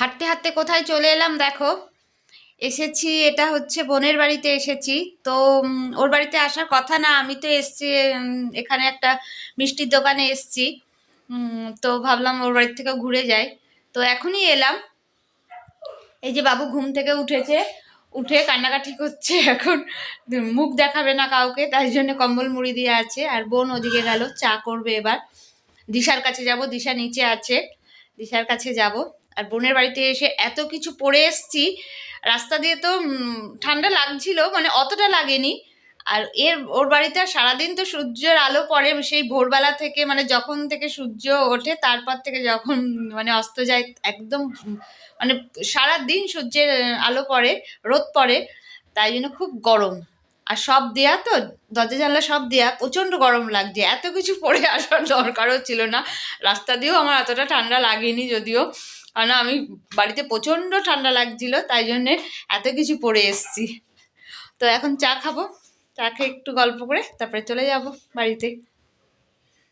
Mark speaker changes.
Speaker 1: হাঁটতে হাঁটতে কোথায় চলে এলাম দেখো। এসেছি, এটা হচ্ছে বোনের বাড়িতে এসেছি। তো ওর বাড়িতে আসার কথা না, আমি তো এসছি এখানে একটা মিষ্টির দোকানে এসছি। তো ভাবলাম ওর বাড়ি থেকে ঘুরে যাই। তো এখনই এলাম। এই যে বাবু ঘুম থেকে উঠেছে, উঠে কান্নাকাটি করছে এখন। মুখ দেখাবে না কাউকে, তাই জন্য কম্বল মুড়ি দিয়ে আছে। আর বোন ওদিকে গেল, চা করবে এবার। দিশার কাছে যাব, দিশা নিচে আছে। দিশার কাছে যাব। আর বোনের বাড়িতে এসে এত কিছু পরে এসছি, রাস্তা দিয়ে তো ঠান্ডা লাগছিল মানে অতটা লাগেনি। আর এর, ওর বাড়িতে আর সারাদিন তো সূর্যের আলো পড়ে, সেই ভোরবেলা থেকে মানে যখন থেকে সূর্য ওঠে, তারপর থেকে যখন মানে অস্ত যায়, একদম মানে সারা দিন সূর্যের আলো পড়ে, রোদ পড়ে, তাই জন্য খুব গরম। আর সব দেয়া তো, দরজা জানলা সব দেয়া, প্রচণ্ড গরম লাগছে, এত কিছু পরে আসার দরকারও ছিল না। রাস্তা দিয়েও আমার এতটা ঠান্ডা লাগেনি যদিও। কারণ আমি বাড়িতে প্রচণ্ড ঠান্ডা লাগছিল, তাই জন্যে এত কিছু পরে এসছি। তো এখন চা খাব, চা খেয়ে একটু গল্প করে, তারপরে চলে যাব বাড়িতে।